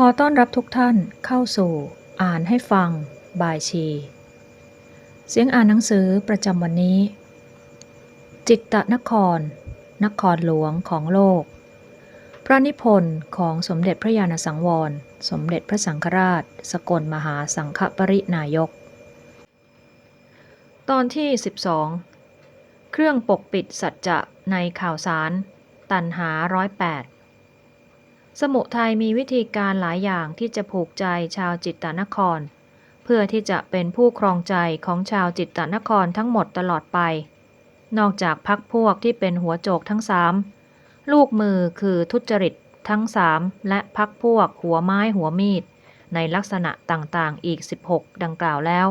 ขอต้อนรับทุกท่านเข้าสู่ อ่านให้ฟัง บายชี เสียงอ่านหนังสือประจำวันนี้ จิตตนคร นครหลวงของโลก พระนิพนธ์ของสมเด็จพระญาณสังวร สมเด็จพระสังฆราช สกลมหาสังฆปรินายก ตอนที่ 12 เครื่องปกปิดสัจจะในข่าวสาร ตันหาร้อยแปด สมุทัยมีวิธีการหลายอย่างที่จะผูกใจชาวจิตตนคร เพื่อที่จะเป็นผู้ครองใจของชาวจิตตนครทั้งหมดตลอดไป นอกจากพักพวกที่เป็นหัวโจกทั้งสามลูกมือคือทุจริตทั้งสามและพักพวกหัวไม้หัวมีด ในลักษณะต่างๆอีก 16 ดังกล่าวแล้ว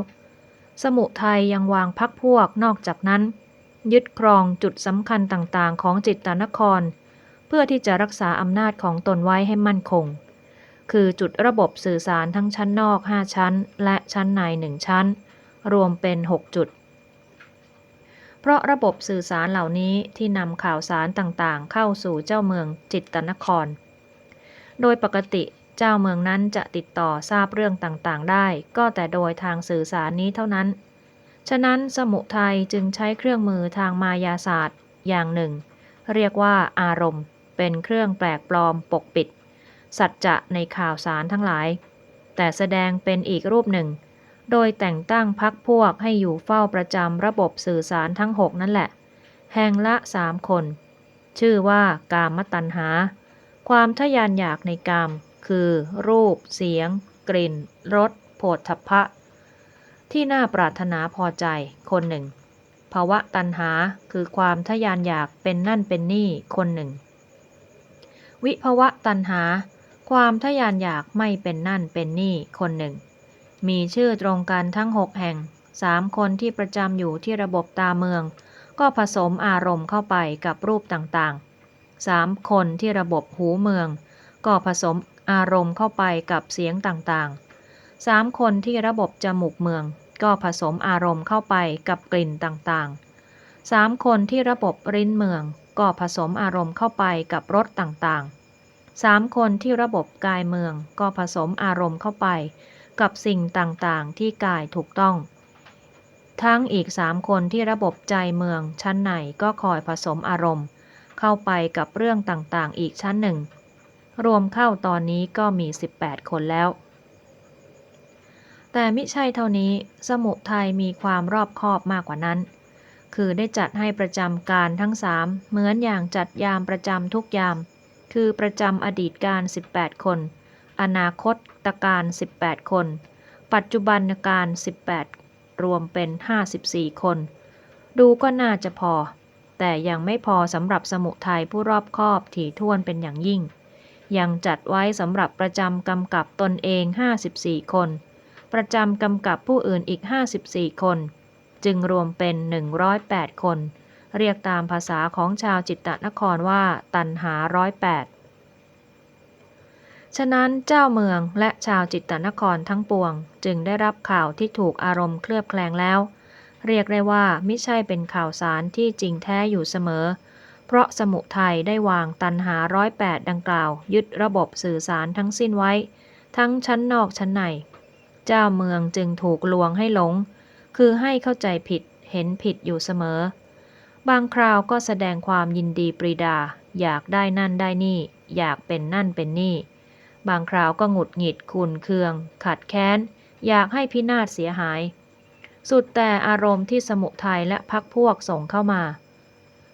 สมุทัยยังวางพักพวกนอกจากนั้น ยึดครองจุดสำคัญต่างๆ ของจิตตนคร เพื่อที่จะรักษาอำนาจของตนไว้ให้มั่นคง คือจุดระบบสื่อสารทั้งชั้นนอก 5 ชั้น และชั้นใน 1 ชั้น รวมเป็น 6 จุด เพราะระบบสื่อสารเหล่านี้ที่นำข่าวสารต่างๆ เข้าสู่เจ้าเมืองจิตตนคร โดยปกติเจ้าเมืองนั้นจะติดต่อทราบเรื่องต่างๆ ได้ ก็แต่โดยทางสื่อสารนี้เท่านั้น ฉะนั้นสมุทัยจึงใช้เครื่องมือทางมายาศาสตร์อย่างหนึ่ง เรียกว่าอารมณ์ เป็นเครื่องแปลกปลอมปกปิด สัจจะในข่าวสารทั้งหลาย แต่แสดงเป็นอีกรูปหนึ่ง โดยแต่งตั้งพักพวกให้อยู่เฝ้าประจำระบบสื่อสารทั้งหกนั่นแหละ แห่งละสามคน ชื่อว่ากามตัณหา ความทะยานอยากในกามคือรูป เสียง กลิ่นรสโผฏฐพะ ที่น่าปรารถนาพอใจคนหนึ่งภาวะตัณหาคือความทะยานอยากเป็นนั่นเป็นนี่คนหนึ่ง วิภวะตัณหา ความทะยานอยากไม่เป็นนั่นเป็นนี่คนหนึ่ง มีชื่อตรงกันทั้งหกแห่งสามคนที่ประจำอยู่ที่ระบบตาเมือง ก็ผสมอารมณ์เข้าไปกับรูปต่างๆสามคนที่ระบบหูเมือง ก็ผสมอารมณ์เข้าไปกับเสียงต่างๆสามคนที่ระบบจมูกเมือง ก็ผสมอารมณ์เข้าไปกับกลิ่นต่างๆสามคนที่ระบบริ้นเมือง ก็ผสมอารมณ์เข้าไปกับรสต่างๆสามคนที่ระบบกายเมืองก็ผสมอารมณ์เข้าไป กับสิ่งต่างๆ ที่กายถูกต้อง ทั้งอีกสามคนที่ระบบใจเมืองชั้นไหนก็คอยผสมอารมณ์ เข้าไปกับเรื่องต่างๆ อีกชั้นหนึ่ง รวมเข้าตอนนี้ก็มี 18 คนแล้วแต่มิใช่เท่านี้สมุทัยมีความรอบคอบมากกว่านั้น คือได้จัดให้ประจำการทั้งสามเหมือนอย่างจัดยามประจำทุกยาม คือประจำอดีตการ 18 คน อนาคตตการ 18 คน ปัจจุบันการ 18 รวมเป็น 54 คน ดูก็น่าจะพอ แต่ยังไม่พอสำหรับสมุทัยผู้รอบคอบถี่ถ้วนเป็นอย่างยิ่ง ยังจัดไว้สำหรับประจำกำกับตนเอง 54 คน ประจำกำกับผู้อื่นอีก 54 คน จึงรวมเป็น 108 คน เรียกตามภาษาของชาวจิตตนครว่า ตันหาร้อยแปดฉะนั้นเจ้าเมืองและชาวจิตตนครทั้งปวง จึงได้รับข่าวที่ถูกอารมณ์เคลือบแคลงแล้ว เรียกได้ว่าไม่ใช่เป็นข่าวสารที่จริงแท้อยู่เสมอ เพราะสมุทัยได้วางตันหาร้อยแปดดังกล่าว ยึดระบบสื่อสารทั้งสิ้นไว้ ทั้งชั้นนอกชั้นใน เจ้าเมืองจึงถูกลวงให้หลง คือให้เข้าใจผิดเห็นผิดอยู่เสมอ บางคราวก็แสดงความยินดีปรีดา อยากได้นั่นได้นี่ อยากเป็นนั่นเป็นนี่ บางคราวก็หงุดหงิดขุนเคือง ขัดแค้น อยากให้พินาศเสียหาย สุดแต่อารมณ์ที่สมุทัยและพักพวกส่งเข้ามา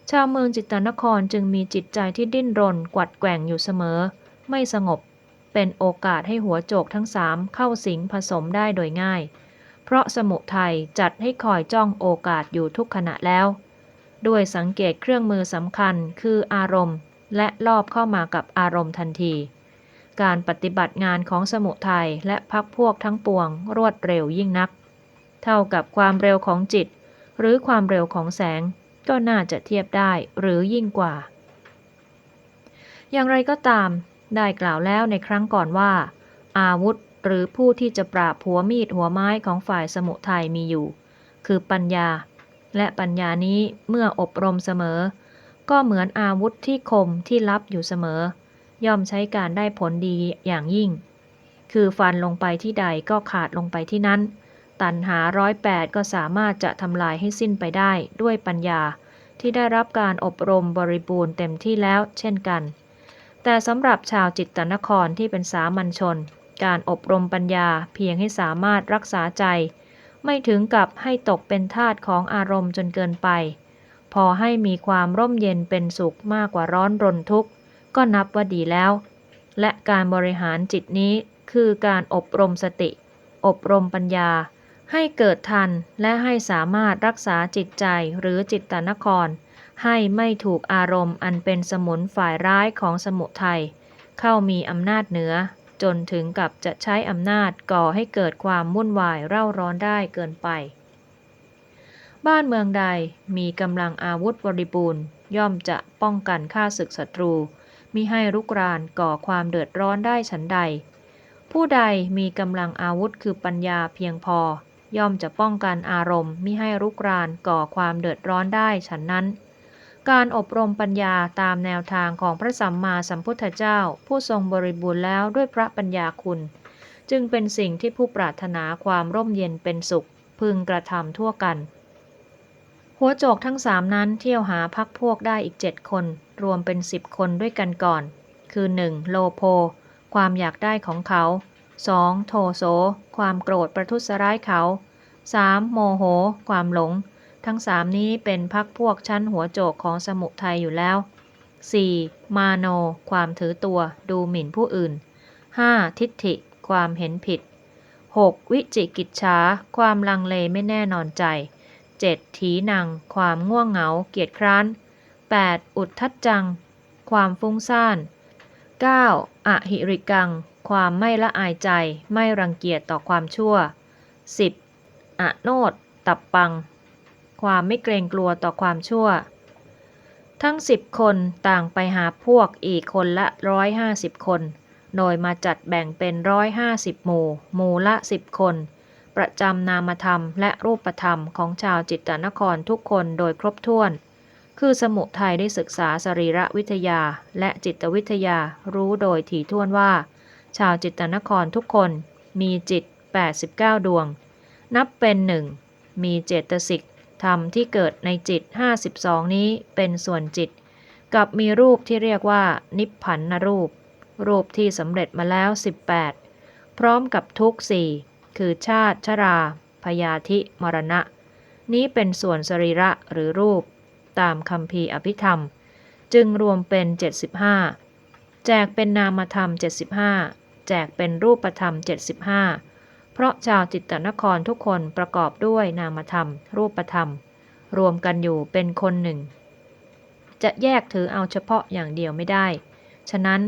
ชาวเมืองจิตตนครจึงมีจิตใจที่ดิ้นรนกวัดแกว่งอยู่เสมอ ไม่สงบเป็นโอกาสให้หัวโจกทั้งสามเข้าสิงผสมได้โดยง่าย ราะสมุทัยจัดให้คอยจ้องโอกาสอยู่ทุกขณะแล้ว ด้วยสังเกตเครื่องมือสำคัญคืออารมณ์ และลอบเข้ามากับอารมณ์ทันที การปฏิบัติงานของสมุทัยและพักพวกทั้งปวงรวดเร็วยิ่งนัก เท่ากับความเร็วของจิต หรือความเร็วของแสง ก็น่าจะเทียบได้หรือยิ่งกว่า อย่างไรก็ตาม ได้กล่าวแล้วในครั้งก่อนว่า อาวุธ หรือผู้ที่จะปราบหัวมีดหัวไม้ของฝ่ายสมุทัยมีอยู่ คือปัญญา และปัญญานี้เมื่ออบรมเสมอ ก็เหมือนอาวุธที่คมที่ลับอยู่เสมอ ย่อมใช้การได้ผลดีอย่างยิ่ง คือฟันลงไปที่ใดก็ขาดลงไปที่นั้น ตันหาร้อยแปดก็สามารถจะทำลายให้สิ้นไปได้ด้วยปัญญาที่ได้รับการอบรมบริบูรณ์เต็มที่แล้วเช่นกัน แต่สำหรับชาวจิตตนครที่เป็นสามัญชน การอบรมปัญญาเพียงให้สามารถรักษาใจ ไม่ถึงกับให้ตกเป็นทาสของอารมณ์จนเกินไป พอให้มีความร่มเย็นเป็นสุขมากกว่าร้อนรนทุกข์ ก็นับว่าดีแล้ว และการบริหารจิตนี้คือการอบรมสติ อบรมปัญญา ให้เกิดทันและให้สามารถรักษาจิตใจหรือจิตตนคร ให้ไม่ถูกอารมณ์อันเป็นสมุนฝ่ายร้ายของสมุทัยเข้ามีอำนาจเหนือ จนถึงกับจะใช้อำนาจก่อให้เกิดความวุ่นวายเร่าร้อนได้เกินไป บ้านเมืองใดมีกำลังอาวุธบริบูรณ์ ย่อมจะป้องกันฆ่าศึกศัตรูมิให้รุกรานก่อความเดือดร้อนได้ฉันใด ผู้ใดมีกำลังอาวุธคือปัญญาเพียงพอ ย่อมจะป้องกันอารมณ์มิให้รุกรานก่อความเดือดร้อนได้ฉันนั้น การอบรมปัญญาตามแนวทางของพระสัมมาสัมพุทธเจ้า ผู้ทรงบริบูรณ์แล้วด้วยพระปัญญาคุณ จึงเป็นสิ่งที่ผู้ปรารถนาความร่มเย็นเป็นสุข พึงกระทำทั่วกัน หัวโจกทั้งสามนั้นเที่ยวหาพักพวกได้อีกเจ็ดคน รวมเป็นสิบคนด้วยกันก่อน คือ 1. โลโพ ความอยากได้ของเขา 2. โทโส ความโกรธประทุษร้ายเขา 3. โมโห ความหลง ทั้งสามนี้เป็นพักพวกชั้นหัวโจกของสมุทัยอยู่แล้ว 4. มาโน ความถือตัว ดูหมิ่นผู้อื่น 5. ทิฏฐิ ความเห็นผิด 6. วิจิกิจฉาความลังเลไม่แน่นอนใจ 7. ถีนัง ความง่วงเหงา เกียจคร้าน 8. อุทธัจจัง ความฟุ้งซ่าน 9. อหิริกัง ความไม่ละอายใจ ไม่รังเกียจต่อความชั่ว 10. อโนตตับปัง ความไม่เกรงกลัวต่อความชั่ว ทั้งสิบคนต่างไปหาพวกอีกคนละร้อยห้าสิบคน โดยมาจัดแบ่งเป็นร้อยห้าสิบหมู่ หมู่ละสิบคน ประจำนามธรรมและรูปธรรมของชาวจิตตนครทุกคนโดยครบถ้วน คือสมุทัยได้ศึกษาสรีระวิทยาและจิตวิทยารู้โดยถี่ถ้วนว่า ชาวจิตตนครทุกคนมีจิต 89 ดวง นับเป็นหนึ่งมีเจตสิก ธรรมที่เกิดในจิต 52 นี้เป็นส่วนจิต กับมีรูปที่เรียกว่า นิพพันนรูป รูปที่สำเร็จมาแล้ว 18 พร้อมกับทุกสี่คือชาติชรา พยาธิ มรณะ นี้เป็นส่วนสรีระหรือรูป ตามคำพีอภิธรรม จึงรวมเป็น 75 แจกเป็นนามธรรม 75 แจกเป็นรูปธรรม 75 ราะชาวจิตตนครทุกคนประกอบด้วยนามธรรม รูปธรรม รวมกันอยู่เป็นคนหนึ่ง จะแยกถือเอาเฉพาะอย่างเดียวไม่ได้ ฉะนั้น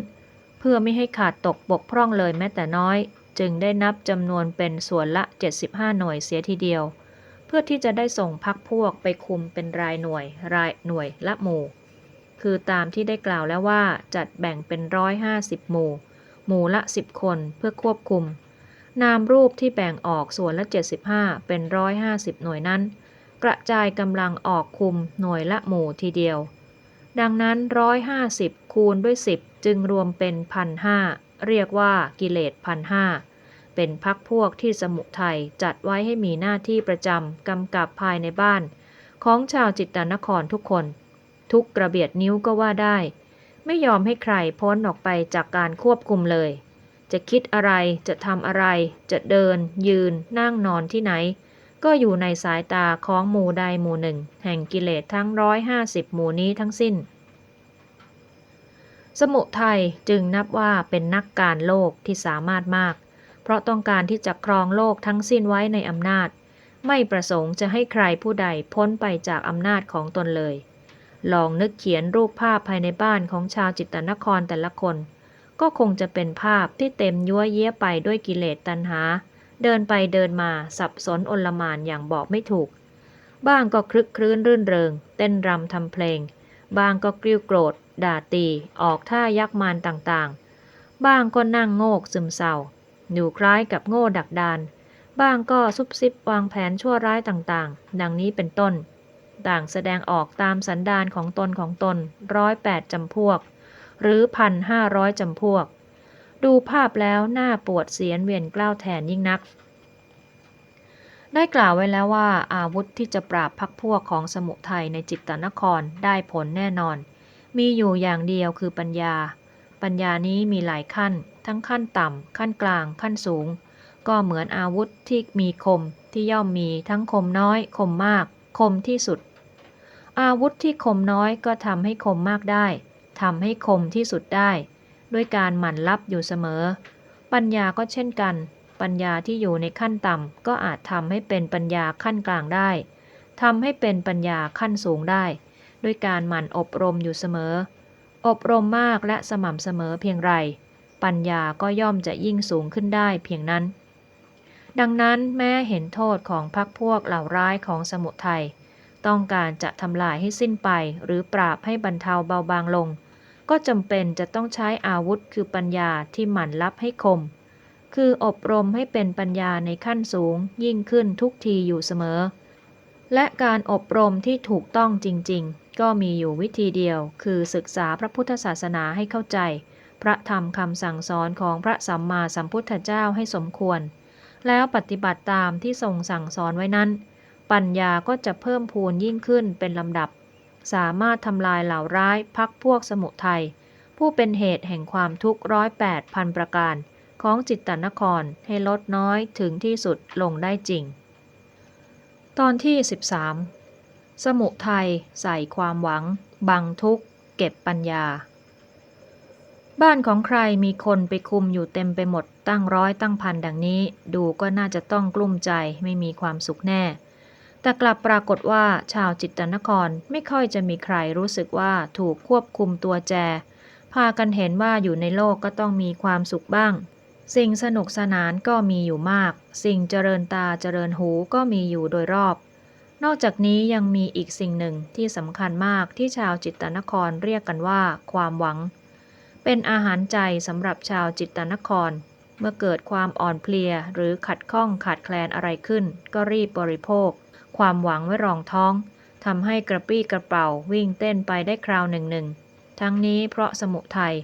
เพื่อไม่ให้ขาดตกบกพร่องเลยแม้แต่น้อย จึงได้นับจำนวนเป็นส่วนละ 75 หน่วยเสียทีเดียว เพื่อที่จะได้ส่งพักพวกไปคุมเป็นรายหน่วย รายหน่วยละหมู่ คือตามที่ได้กล่าวแล้วว่าจัดแบ่งเป็นร้อยห้าสิบหมู่ หมู่ละ10คนเพื่อควบคุม นามรูปที่แบ่งออกส่วนละ 75 เป็น 150 หน่วยนั้น กระจายกำลังออกคุมหน่วยละหมู่ทีเดียว ดังนั้น 150 คูณด้วย 10 จึงรวมเป็นพันห้าเรียกว่ากิเลสพันห้าเป็นพักพวกที่สมุทัยจัดไว้ให้มีหน้าที่ประจำกำกับภายในบ้าน ของชาวจิตตนครทุกคน ทุกกระเบียดนิ้วก็ว่าได้ ไม่ยอมให้ใครพ้นออกไปจากการควบคุมเลย จะคิดอะไร จะทำอะไร จะเดิน ยืน นั่งนอนที่ไหน ก็อยู่ในสายตาของหมู่ใดหมู่หนึ่ง แห่งกิเลสทั้งร้อยห้าสิบหมู่นี้ทั้งสิ้น สมุทัยจึงนับว่าเป็นนักการโลกที่สามารถมาก เพราะต้องการที่จะครองโลกทั้งสิ้นไว้ในอำนาจ ไม่ประสงค์จะให้ใครผู้ใดพ้นไปจากอำนาจของตนเลย ลองนึกเขียนรูปภาพภายในบ้านของชาวจิตตนครแต่ละคน ก็คงจะเป็นภาพที่เต็มยั่วเย้ยไปด้วยกิเลสตัณหา เดินไปเดินมาสับสนอนลมานอย่างบอกไม่ถูก บ้างก็คลึกครื้นรื่นเริง เต้นรำทำเพลง บ้างก็กริ้วโกรธ ด่าตี ออกท่ายักมานต่างๆ บ้างก็นั่งโงกซึมเศร้าอยู่คล้ายกับโง่ดักดานบ้างก็ซุบซิบวางแผนชั่วร้ายต่างๆ ดังนี้เป็นต้น ต่างแสดงออกตามสันดานของตนของตนร้อยแปดจำพวก หรือพันห้าร้อยจำพวก ดูภาพแล้วหน้าปวดเสียนเวียนกล้าวแทนยิ่งนัก ได้กล่าวไว้แล้วว่าอาวุธที่จะปราบพักพวกของสมุทัยในจิตตนครได้ผลแน่นอน มีอยู่อย่างเดียวคือปัญญา ปัญญานี้มีหลายขั้น ทั้งขั้นต่ำขั้นกลางขั้นสูง ก็เหมือนอาวุธที่มีคมที่ย่อมมีทั้งคมน้อย คมมาก คมที่สุดอาวุธที่คมน้อยก็ทำให้คมมากได้ ทำให้คมที่สุดได้ ด้วยการหมั่นรับอยู่เสมอ ปัญญาก็เช่นกัน ปัญญาที่อยู่ในขั้นต่ำก็อาจทำให้เป็นปัญญาขั้นกลางได้ทำให้เป็นปัญญาขั้นสูงได้ ด้วยการหมั่นอบรมอยู่เสมอ อบรมมากและสม่ำเสมอเพียงไร ปัญญาก็ย่อมจะยิ่งสูงขึ้นได้เพียงนั้น ดังนั้นแม้เห็นโทษของพักพวกเหล่าร้ายของสมุทัยต้องการจะทำลายให้สิ้นไปหรือปราบให้บรรเทาเบาบางลง ก็จำเป็นจะต้องใช้อาวุธคือปัญญาที่หมั่นรับให้คม คืออบรมให้เป็นปัญญาในขั้นสูงยิ่งขึ้นทุกทีอยู่เสมอ และการอบรมที่ถูกต้องจริง ๆ ก็มีอยู่วิธีเดียว คือศึกษาพระพุทธศาสนาให้เข้าใจ พระธรรมคำสั่งสอนของพระสัมมาสัมพุทธเจ้าให้สมควร แล้วปฏิบัติตามที่ทรงสั่งสอนไว้นั้น ปัญญาก็จะเพิ่มพูนยิ่งขึ้นเป็นลำดับ สามารถทำลายเหล่าร้ายพักพวกสมุทัยผู้เป็นเหตุแห่งความทุกข์ร้อยแปดพันประการ ของจิตตนครให้ลดน้อยถึงที่สุดลงได้จริง ตอนที่ 13 สมุทัยใส่ความหวัง บังทุกข์ เก็บปัญญา บ้านของใครมีคนไปคุมอยู่เต็มไปหมดตั้งร้อยตั้งพันดังนี้ ดูก็น่าจะต้องกลุ้มใจไม่มีความสุขแน่ แต่กลับปรากฏว่าชาวจิตตนครไม่ค่อยจะมีใครรู้สึกว่าถูกควบคุมตัวแจ พากันเห็นว่าอยู่ในโลกก็ต้องมีความสุขบ้าง สิ่งสนุกสนานก็มีอยู่มาก สิ่งเจริญตาเจริญหูก็มีอยู่โดยรอบ นอกจากนี้ยังมีอีกสิ่งหนึ่งที่สำคัญมากที่ชาวจิตตนครเรียกกันว่า ความหวัง เป็นอาหารใจสำหรับชาวจิตตนครเมื่อเกิดความอ่อนเพลียหรือขัดข้องขาดแคลนอะไรขึ้น ก็รีบบริโภค ความหวังไว้รองท้องทำให้กระปี้กระเป๋าวิ่งเต้นไปได้คราวหนึ่งหนึ่งทั้งนี้เพราะสมุทัย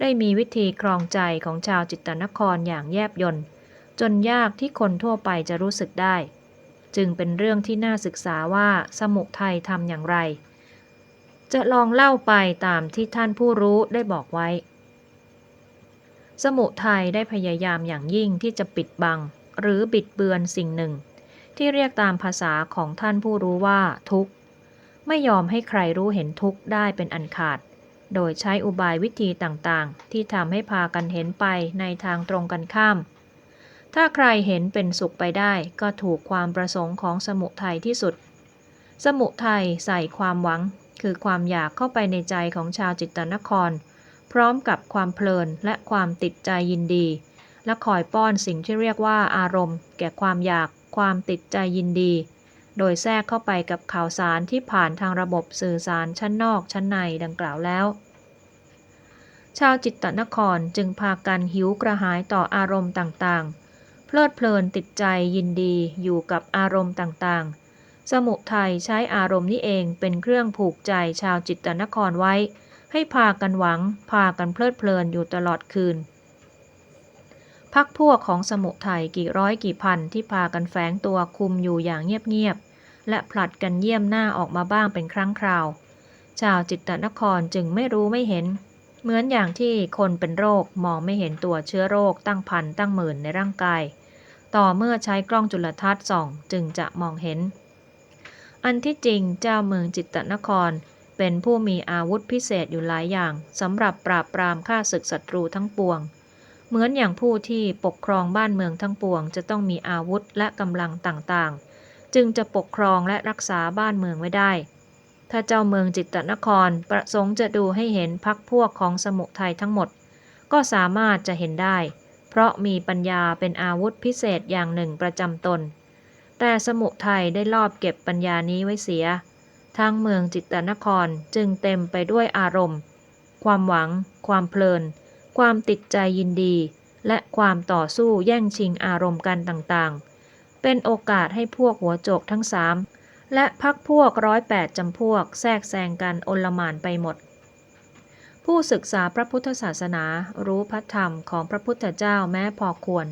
ได้มีวิธีครองใจของชาวจิตตนครอย่างแยบยนต์จนยากที่คนทั่วไปจะรู้สึกได้ จึงเป็นเรื่องที่น่าศึกษาว่าสมุทัยทำอย่างไร จะลองเล่าไปตามที่ท่านผู้รู้ได้บอกไว้ สมุทัยได้พยายามอย่างยิ่งที่จะปิดบัง หรือบิดเบือนสิ่งหนึ่ง ที่เรียกตามภาษาของท่านผู้รู้ว่าทุกข์ ไม่ยอมให้ใครรู้เห็นทุกข์ได้เป็นอันขาด โดยใช้อุบายวิธีต่างๆ ที่ทำให้พากันเห็นไปในทางตรงกันข้าม ถ้าใครเห็นเป็นสุขไปได้ก็ถูกความประสงค์ของสมุทัยที่สุด สมุทัยใส่ความหวัง คือความอยากเข้าไปในใจของชาวจิตตนคร พร้อมกับความเพลินและความติดใจยินดีและคอยป้อนสิ่งที่เรียกว่าอารมณ์ แก่ความอยาก ความติดใจยินดี โดยแทรกเข้าไปกับข่าวสารที่ผ่านทางระบบสื่อสารชั้นนอกชั้นในดังกล่าวแล้ว ชาวจิตตนครจึงพากันหิวกระหายต่ออารมณ์ต่างๆ เพลิดเพลินติดใจยินดีอยู่กับอารมณ์ต่างๆ สมุทัยใช้อารมณ์นี้เองเป็นเครื่องผูกใจชาวจิตตนครไว้ ให้พากันหวัง พากันเพลิดเพลินอยู่ตลอดคืน พักพวกของสมุทัยกี่ร้อยกี่พันที่พากันแฝงตัวคุมอยู่อย่างเงียบๆ และผลัดกันเยี่ยมหน้าออกมาบ้างเป็นครั้งคราว ชาวจิตตนครจึงไม่รู้ไม่เห็น เหมือนอย่างที่คนเป็นโรคมองไม่เห็นตัวเชื้อโรคตั้งพันตั้งหมื่นในร่างกาย ต่อเมื่อใช้กล้องจุลทรรศน์ส่อง จึงจะมองเห็น อันที่จริงเจ้าเมืองจิตตนครเป็นผู้มีอาวุธพิเศษอยู่หลายอย่างสำหรับปราบปรามฆ่าศึกศัตรูทั้งปวง เหมือนอย่างผู้ที่ปกครองบ้านเมืองทั้งปวง จะต้องมีอาวุธและกำลังต่างๆ จึงจะปกครองและรักษาบ้านเมืองไว้ได้ ถ้าเจ้าเมืองจิตตนครประสงค์จะดูให้เห็นพักพวกของสมุทัยทั้งหมด ก็สามารถจะเห็นได้ เพราะมีปัญญาเป็นอาวุธพิเศษอย่างหนึ่งประจำตน แต่สมุทัยได้ลอบเก็บปัญญานี้ไว้เสีย ทั้งเมืองจิตตนครจึงเต็มไปด้วยอารมณ์ ความหวัง ความเพลิน ความติดใจยินดี และความต่อสู้แย่งชิงอารมณ์กันต่างๆ เป็นโอกาสให้พวกหัวโจกทั้งสามและพักพวกร้อยแปดจำพวกแทรกแซงกันโอลมานไปหมด ผู้ศึกษาพระพุทธศาสนารู้พระธรรมของพระพุทธเจ้าแม้พอควร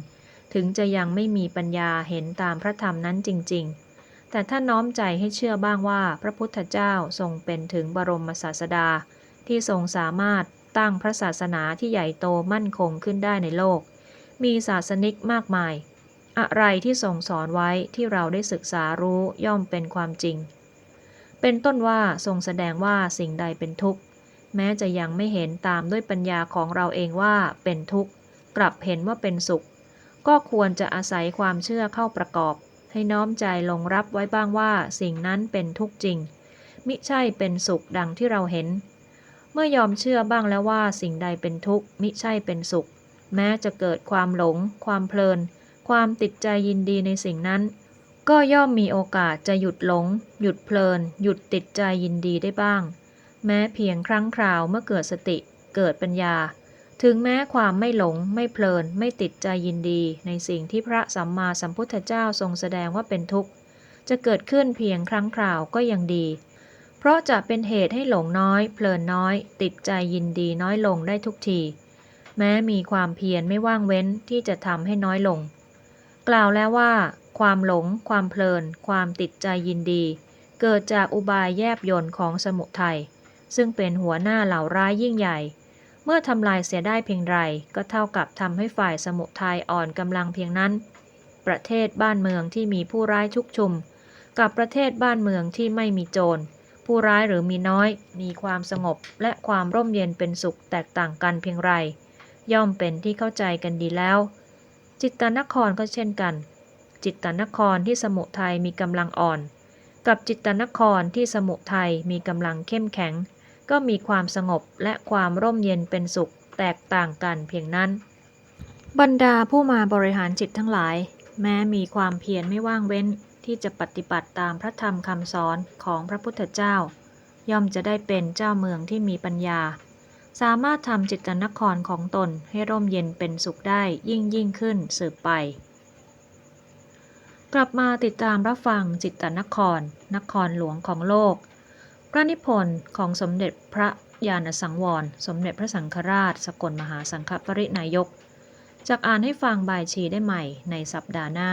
ถึงจะยังไม่มีปัญญาเห็นตามพระธรรมนั้นจริง ๆ แต่ถ้าน้อมใจให้เชื่อบ้างว่าพระพุทธเจ้าทรงเป็นถึงบรมศาสดาที่ทรงสามารถ ตั้งพระศาสนาที่ใหญ่โตมั่นคงขึ้นได้ในโลก มีศาสนิกมากมาย อะไรที่ทรงสอนไว้ที่เราได้ศึกษารู้ย่อมเป็นความจริง เป็นต้นว่าทรงแสดงว่าสิ่งใดเป็นทุกข์ แม้จะยังไม่เห็นตามด้วยปัญญาของเราเองว่าเป็นทุกข์ กลับเห็นว่าเป็นสุข ก็ควรจะอาศัยความเชื่อเข้าประกอบ ให้น้อมใจลงรับไว้บ้างว่าสิ่งนั้นเป็นทุกข์จริงมิใช่เป็นสุขดังที่เราเห็น เมื่อยอมเชื่อบ้างแล้วว่าสิ่งใดเป็นทุกข์มิใช่เป็นสุข แม้จะเกิดความหลง ความเพลิน ความติดใจยินดีในสิ่งนั้น ก็ย่อมมีโอกาสจะหยุดหลง หยุดเพลิน หยุดติดใจยินดีได้บ้าง แม้เพียงครั้งคราวเมื่อเกิดสติ เกิดปัญญา ถึงแม้ความไม่หลง ไม่เพลิน ไม่ติดใจยินดี ในสิ่งที่พระสัมมาสัมพุทธเจ้าทรงแสดงว่าเป็นทุกข์ จะเกิดขึ้นเพียงครั้งคราวก็ยังดี เพราะจะเป็นเหตุให้หลงน้อย เพลินน้อย ติดใจยินดีน้อยลงได้ทุกที แม้มีความเพียรไม่ว่างเว้นที่จะทำให้น้อยลง กล่าวแล้วว่า ความหลง ความเพลิน ความติดใจยินดี เกิดจากอุบายแยบยนต์ของสมุทัยซึ่งเป็นหัวหน้าเหล่าร้ายยิ่งใหญ่ เมื่อทำลายเสียได้เพียงไรก็เท่ากับทำให้ฝ่ายสมุทัยอ่อนกำลังเพียงนั้น ประเทศบ้านเมืองที่มีผู้ร้ายชุกชุม กับประเทศบ้านเมืองที่ไม่มีโจร ผู้ร้ายหรือมีน้อย มีความสงบและความร่มเย็นเป็นสุขแตกต่างกันเพียงไร ย่อมเป็นที่เข้าใจกันดีแล้ว จิตตนครก็เช่นกัน จิตตนครที่สมุทัยมีกำลังอ่อน กับจิตตนครที่สมุทัยมีกำลังเข้มแข็ง ก็มีความสงบและความร่มเย็นเป็นสุขแตกต่างกันเพียงนั้น บรรดาผู้มาบริหารจิตทั้งหลาย แม้มีความเพียรไม่ว่างเว้น ที่จะปฏิบัติตามพระธรรมคำสอนของพระพุทธเจ้า ย่อมจะได้เป็นเจ้าเมืองที่มีปัญญา สามารถทำจิตนครของตนให้ร่มเย็นเป็นสุขได้ยิ่งยิ่งขึ้นสืบไป กลับมาติดตามรับฟังจิตตนคร นครหลวงของโลก พระนิพนธ์ของสมเด็จพระญาณสังวร สมเด็จพระสังฆราช สกลมหาสังฆปรินายกจากอ่านให้ฟังบายชีได้ใหม่ในสัปดาห์หน้า